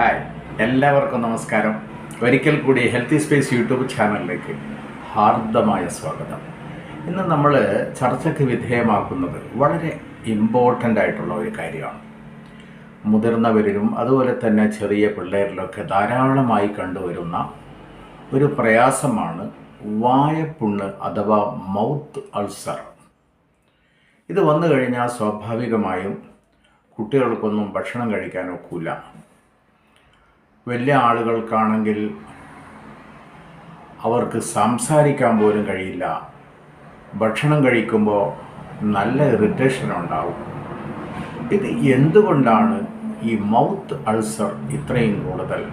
Hi. എല്ലാവർക്കും നമസ്കാരം. ഒരിക്കൽ കൂടി ഹെൽത്തി സ്പേസ് യൂട്യൂബ് ചാനലിലേക്ക് ഹാർദമായ സ്വാഗതം. ഇന്ന് നമ്മൾ ചർച്ചയ്ക്ക് വിധേയമാക്കുന്നത് വളരെ ഇമ്പോർട്ടന്റ് ആയിട്ടുള്ള ഒരു കാര്യമാണ്. മുതിർന്നവരിലും അതുപോലെ തന്നെ ചെറിയ പിള്ളേരിലൊക്കെ ധാരാളമായി കണ്ടുവരുന്ന ഒരു പ്രയാസമാണ് വായപ്പുണ്ണ് അഥവാ മൗത്ത് അൾസർ ഇത് വന്നു കഴിഞ്ഞാൽ സ്വാഭാവികമായും കുട്ടികൾക്കൊന്നും ഭക്ഷണം കഴിക്കാൻ ഒക്കില്ല വലിയ ആളുകൾക്കാണെങ്കിൽ അവർക്ക് സംസാരിക്കാൻ പോലും കഴിയില്ല. ഭക്ഷണം കഴിക്കുമ്പോൾ നല്ല ഇറിറ്റേഷൻ ഉണ്ടാവും. ഇത് എന്തുകൊണ്ടാണ് ഈ മൗത്ത് അൾസർ ഇത്രയും കൂടുതൽ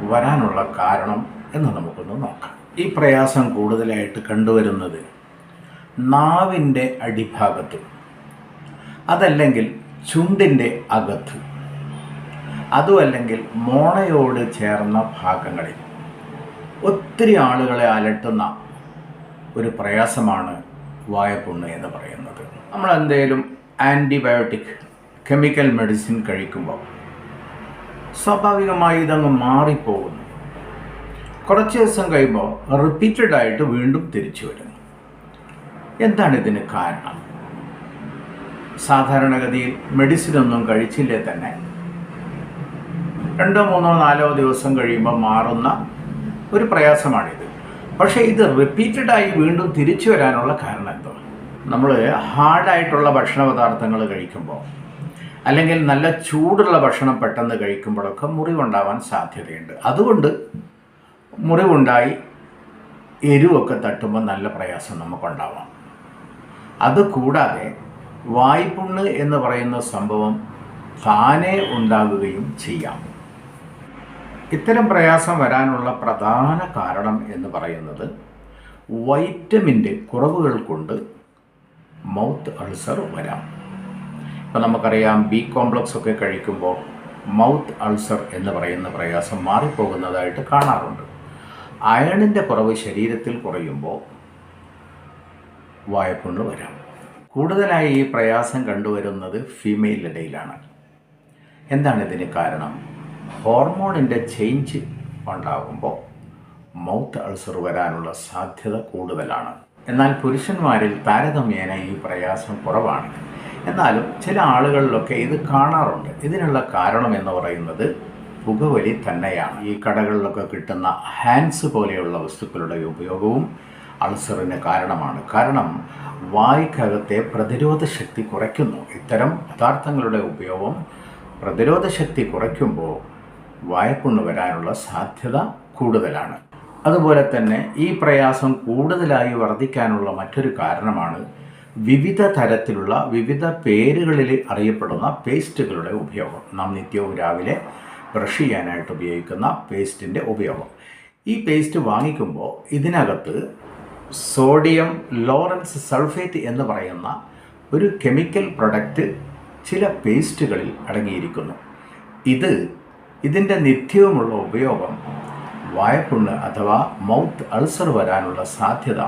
വരാനുള്ള കാരണം എന്ന് നമുക്കൊന്ന് നോക്കാം. ഈ പ്രയാസം കൂടുതലായിട്ട് കണ്ടുവരുന്നത് നാവിന്റെ അടിഭാഗത്ത്. അതല്ലെങ്കിൽ ചുണ്ടിന്റെ അകത്ത്. അതുമല്ലെങ്കിൽ മോണയോട് ചേർന്ന ഭാഗങ്ങളിൽ ഒത്തിരി ആളുകളെ അലട്ടുന്ന ഒരു പ്രയാസമാണ് വായപ്പുണ്ണ് എന്ന് പറയുന്നത്. നമ്മൾ എന്തെങ്കിലും ആന്റിബയോട്ടിക് കെമിക്കൽ മെഡിസിൻ കഴിക്കുമ്പോൾ സ്വാഭാവികമായി ഇതങ്ങ് മാറിപ്പോകുന്നു. കുറച്ച് ദിവസം കഴിയുമ്പോൾ റിപ്പീറ്റഡ് ആയിട്ട് വീണ്ടും തിരിച്ചു വരുന്നു. എന്താണ് ഇതിന് കാരണം? സാധാരണഗതിയിൽ മെഡിസിൻ ഒന്നും കഴിച്ചില്ലേ തന്നെ? രണ്ടോ മൂന്നോ നാലോ ദിവസം കഴിയുമ്പോൾ മാറുന്ന ഒരു പ്രയാസമാണിത്. പക്ഷേ ഇത് റിപ്പീറ്റഡായി വീണ്ടും തിരിച്ചു വരാനുള്ള കാരണം എന്തോ? നമ്മൾ ഹാർഡായിട്ടുള്ള ഭക്ഷണ പദാർത്ഥങ്ങൾ കഴിക്കുമ്പോൾ അല്ലെങ്കിൽ നല്ല ചൂടുള്ള ഭക്ഷണം പെട്ടെന്ന് കഴിക്കുമ്പോഴൊക്കെ മുറിവുണ്ടാവാൻ സാധ്യതയുണ്ട്. അതുകൊണ്ട് മുറിവുണ്ടായി എരിവൊക്കെ തട്ടുമ്പോൾ നല്ല പ്രയാസം നമുക്കുണ്ടാവാം. അതുകൂടാതെ വായ്പുണ്ണ് എന്ന് പറയുന്ന സംഭവം താനേ ഉണ്ടാകുകയും ചെയ്യാം. ഇത്തരം പ്രയാസം വരാനുള്ള പ്രധാന കാരണം എന്ന് പറയുന്നത് വൈറ്റമിന്റെ കുറവുകൾ കൊണ്ട് മൗത്ത് അൾസർ വരാം. ഇപ്പം നമുക്കറിയാം ബി കോംപ്ലക്സ് ഒക്കെ കഴിക്കുമ്പോൾ മൗത്ത് അൾസർ എന്ന് പറയുന്ന പ്രയാസം മാറിപ്പോകുന്നതായിട്ട് കാണാറുണ്ട്. അയണിന്റെ കുറവ് ശരീരത്തിൽ കുറയുമ്പോൾ വായ്പുണ്ണ് വരാം. കൂടുതലായി ഈ പ്രയാസം കണ്ടുവരുന്നത് ഫീമെയിലിടയിലാണ് എന്താണ് ഇതിന് കാരണം? ഹോർമോണിന്റെ ചേഞ്ച് ഉണ്ടാകുമ്പോൾ മൗത്ത് അൾസർ വരാനുള്ള സാധ്യത കൂടുതലാണ്. എന്നാൽ പുരുഷന്മാരിൽ താരതമ്യേന ഈ പ്രയാസം കുറവാണ്. എന്നാലും ചില ആളുകളിലൊക്കെ ഇത് കാണാറുണ്ട്. ഇതിനുള്ള കാരണം എന്ന് പറയുന്നത് പുകവലി തന്നെയാണ്. ഈ കടകളിലൊക്കെ കിട്ടുന്ന ഹാൻഡ്സ് പോലെയുള്ള വസ്തുക്കളുടെ ഉപയോഗവും അൾസറിന് കാരണമാണ്. കാരണം വായ്ക്കകത്തെ പ്രതിരോധ ശക്തി കുറയ്ക്കുന്നു. ഇത്തരം പദാർത്ഥങ്ങളുടെ ഉപയോഗം പ്രതിരോധ ശക്തി കുറയ്ക്കുമ്പോൾ വായ്പുണ്ണ് വരാനുള്ള സാധ്യത കൂടുതലാണ്. അതുപോലെ തന്നെ ഈ പ്രയാസം കൂടുതലായി വർദ്ധിക്കാനുള്ള മറ്റൊരു കാരണമാണ് വിവിധ തരത്തിലുള്ള വിവിധ പേരുകളിൽ അറിയപ്പെടുന്ന പേസ്റ്റുകളുടെ ഉപയോഗം. നാം നിത്യവും രാവിലെ ബ്രഷ് ചെയ്യാനായിട്ട് ഉപയോഗിക്കുന്ന പേസ്റ്റിന്റെ ഉപയോഗം. ഈ പേസ്റ്റ് വാങ്ങിക്കുമ്പോൾ ഇതിനകത്ത് സോഡിയം ലോറൻസ് സൾഫേറ്റ് എന്ന് പറയുന്ന ഒരു കെമിക്കൽ പ്രൊഡക്റ്റ് ചില പേസ്റ്റുകളിൽ അടങ്ങിയിരിക്കുന്നു. ഇത് ഇതിന്റെ നിത്യവുമുള്ള ഉപയോഗം വായപ്പുണ്ണ് അഥവാ മൗത്ത് അൾസർ വരാനുള്ള സാധ്യത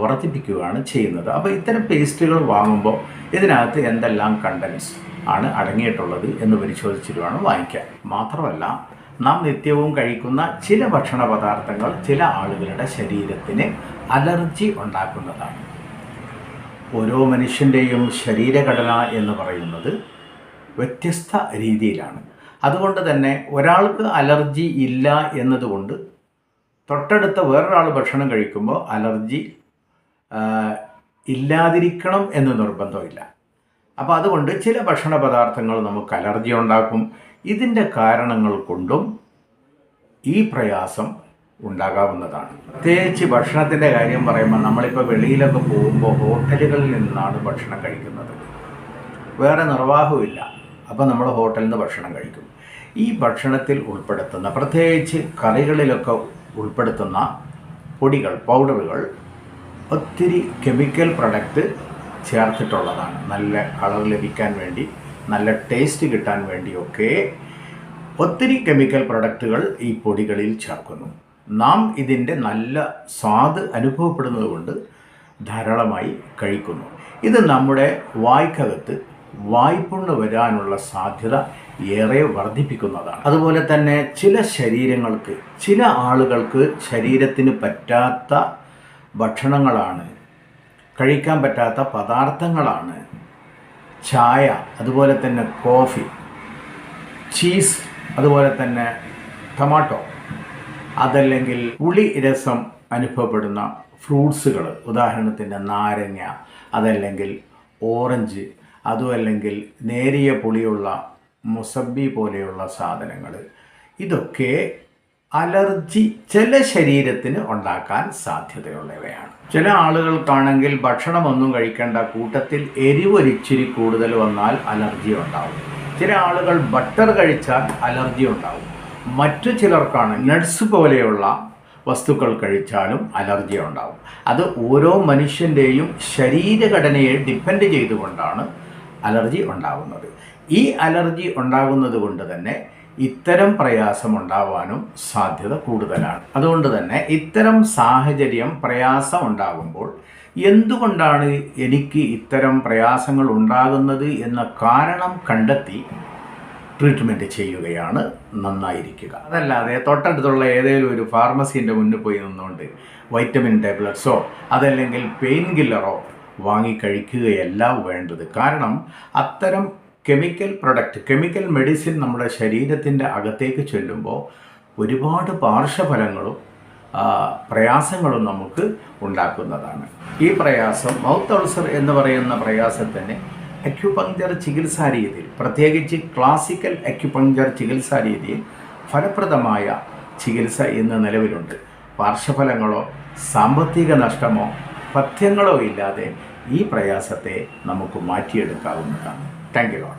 വർദ്ധിപ്പിക്കുകയാണ് ചെയ്യുന്നത്. അപ്പോൾ ഇത്തരം പേസ്റ്റുകൾ വാങ്ങുമ്പോൾ ഇതിനകത്ത് എന്തെല്ലാം കണ്ടൻസ് ആണ് അടങ്ങിയിട്ടുള്ളത് എന്ന് പരിശോധിച്ചിട്ട് വേണം വാങ്ങിക്കാൻ മാത്രമല്ല നാം നിത്യവും കഴിക്കുന്ന ചില ഭക്ഷണ പദാർത്ഥങ്ങൾ ചില ആളുകളുടെ ശരീരത്തിന് അലർജി ഉണ്ടാക്കുന്നതാണ്. ഓരോ മനുഷ്യന്റെയും ശരീരഘടന എന്ന് പറയുന്നത് വ്യത്യസ്ത രീതിയിലാണ്. അതുകൊണ്ട് തന്നെ ഒരാൾക്ക് അലർജി ഇല്ല എന്നതുകൊണ്ട് തൊട്ടടുത്ത വേറൊരാൾ ഭക്ഷണം കഴിക്കുമ്പോൾ അലർജി ഇല്ലാതിരിക്കണം എന്ന് നിർബന്ധമില്ല. അപ്പോൾ അതുകൊണ്ട് ചില ഭക്ഷണ പദാർത്ഥങ്ങൾ നമുക്ക് അലർജി ഉണ്ടാക്കും. ഇതിന്റെ കാരണങ്ങൾ കൊണ്ടും ഈ പ്രയാസം ഉണ്ടാകാവുന്നതാണ്. പ്രത്യേകിച്ച് ഭക്ഷണത്തിന്റെ കാര്യം പറയുമ്പോൾ നമ്മളിപ്പോൾ വെളിയിലൊക്കെ പോകുമ്പോൾ ഹോട്ടലുകളിൽ നിന്നാണ് ഭക്ഷണം കഴിക്കുന്നത്. വേറെ നിർവാഹമില്ല അപ്പോൾ നമ്മൾ ഹോട്ടലിൽ നിന്ന് ഭക്ഷണം കഴിക്കും. ഈ ഭക്ഷണത്തിൽ ഉൾപ്പെടുത്തുന്ന പ്രത്യേകിച്ച് കറികളിലൊക്കെ ഉൾപ്പെടുത്തുന്ന പൊടികൾ പൗഡറുകൾ ഒത്തിരി കെമിക്കൽ പ്രൊഡക്റ്റ് ചേർത്തിട്ടുള്ളതാണ്. നല്ല കളർ ലഭിക്കാൻ വേണ്ടി നല്ല ടേസ്റ്റ് കിട്ടാൻ വേണ്ടിയൊക്കെ ഒത്തിരി കെമിക്കൽ പ്രൊഡക്റ്റുകൾ ഈ പൊടികളിൽ ചേർക്കുന്നു. നാം ഇതിന്റെ നല്ല സ്വാദ് അനുഭവപ്പെടുന്നത് കൊണ്ട് ധാരാളമായി കഴിക്കുന്നു. ഇത് നമ്മുടെ വായ്ക്കകത്ത് വായ്പുണ്ണ് വരാനുള്ള സാധ്യത ഏറെ വർദ്ധിപ്പിക്കുന്നതാണ്. അതുപോലെ തന്നെ ചില ശരീരങ്ങൾക്ക് ചില ആളുകൾക്ക് ശരീരത്തിന് പറ്റാത്ത ഭക്ഷണങ്ങളാണ് കഴിക്കാൻ പറ്റാത്ത പദാർത്ഥങ്ങളാണ്. ചായ അതുപോലെ തന്നെ കോഫി ചീസ് അതുപോലെ തന്നെ ടൊമാറ്റോ അതല്ലെങ്കിൽ പുളി രസം അനുഭവപ്പെടുന്ന ഫ്രൂട്ട്സുകൾ ഉദാഹരണത്തിന് നാരങ്ങ അതല്ലെങ്കിൽ ഓറഞ്ച് അതുമല്ലെങ്കിൽ നേരിയ പുളിയുള്ള മുസബി പോലെയുള്ള സാധനങ്ങൾ. ഇതൊക്കെ അലർജി ചില ശരീരത്തിന് ഉണ്ടാക്കാൻ സാധ്യതയുള്ളവയാണ്. ചില ആളുകൾക്കാണെങ്കിൽ ഭക്ഷണമൊന്നും കഴിക്കേണ്ട കൂട്ടത്തിൽ എരിവൊരിച്ചിരി കൂടുതൽ വന്നാൽ അലർജി ഉണ്ടാവും. ചില ആളുകൾ ബട്ടർ കഴിച്ചാൽ അലർജി ഉണ്ടാവും. മറ്റു ചിലർക്കാണ് നട്സ് പോലെയുള്ള വസ്തുക്കൾ കഴിച്ചാലും അലർജി ഉണ്ടാവും. അത് ഓരോ മനുഷ്യന്റെയും ശരീരഘടനയെ ഡിപ്പെൻഡ് ചെയ്തുകൊണ്ടാണ് അലർജി ഉണ്ടാകുന്നത് ഈ അലർജി ഉണ്ടാകുന്നത് കൊണ്ട് തന്നെ ഇത്തരം പ്രയാസം ഉണ്ടാവാനും സാധ്യത കൂടുതലാണ്. അതുകൊണ്ട് തന്നെ ഇത്തരം സാഹചര്യം പ്രയാസം ഉണ്ടാകുമ്പോൾ എന്തുകൊണ്ടാണ് എനിക്ക് ഇത്തരം പ്രയാസങ്ങൾ ഉണ്ടാകുന്നത് എന്ന കാരണം കണ്ടെത്തി ട്രീറ്റ്മെന്റ് ചെയ്യുകയാണ് നന്നായിരിക്കുക. അതല്ലാതെ തൊട്ടടുത്തുള്ള ഏതെങ്കിലും ഒരു ഫാർമസീന്റെ മുന്നിൽ പോയി നിന്നുകൊണ്ട് വൈറ്റമിൻ ടാബ്ലറ്റ്സോ അതല്ലെങ്കിൽ പെയിൻ കില്ലറോ വാങ്ങി കഴിക്കുകയല്ല വേണ്ടത്. കാരണം അത്തരം കെമിക്കൽ പ്രൊഡക്റ്റ് കെമിക്കൽ മെഡിസിൻ നമ്മുടെ ശരീരത്തിന്റെ അകത്തേക്ക് ചെല്ലുമ്പോൾ ഒരുപാട് പാർശ്വഫലങ്ങളും പ്രയാസങ്ങളും നമുക്ക് ഉണ്ടാക്കുന്നതാണ്. ഈ പ്രയാസം മൗത്ത് അൾസർ എന്ന് പറയുന്ന പ്രയാസത്തിന് അക്യുപങ്ചർ ചികിത്സാ രീതിയിൽ പ്രത്യേകിച്ച് ക്ലാസിക്കൽ അക്യുപങ്ചർ ചികിത്സാ രീതിയിൽ ഫലപ്രദമായ ചികിത്സ ഇന്ന് നിലവിലുണ്ട്. പാർശ്വഫലങ്ങളോ സാമ്പത്തിക നഷ്ടമോ പഥ്യങ്ങളോ ഇല്ലാതെ ഈ പ്രയാസത്തെ നമുക്ക് മാറ്റിയെടുക്കാവുന്നതാണ്. Thank you lot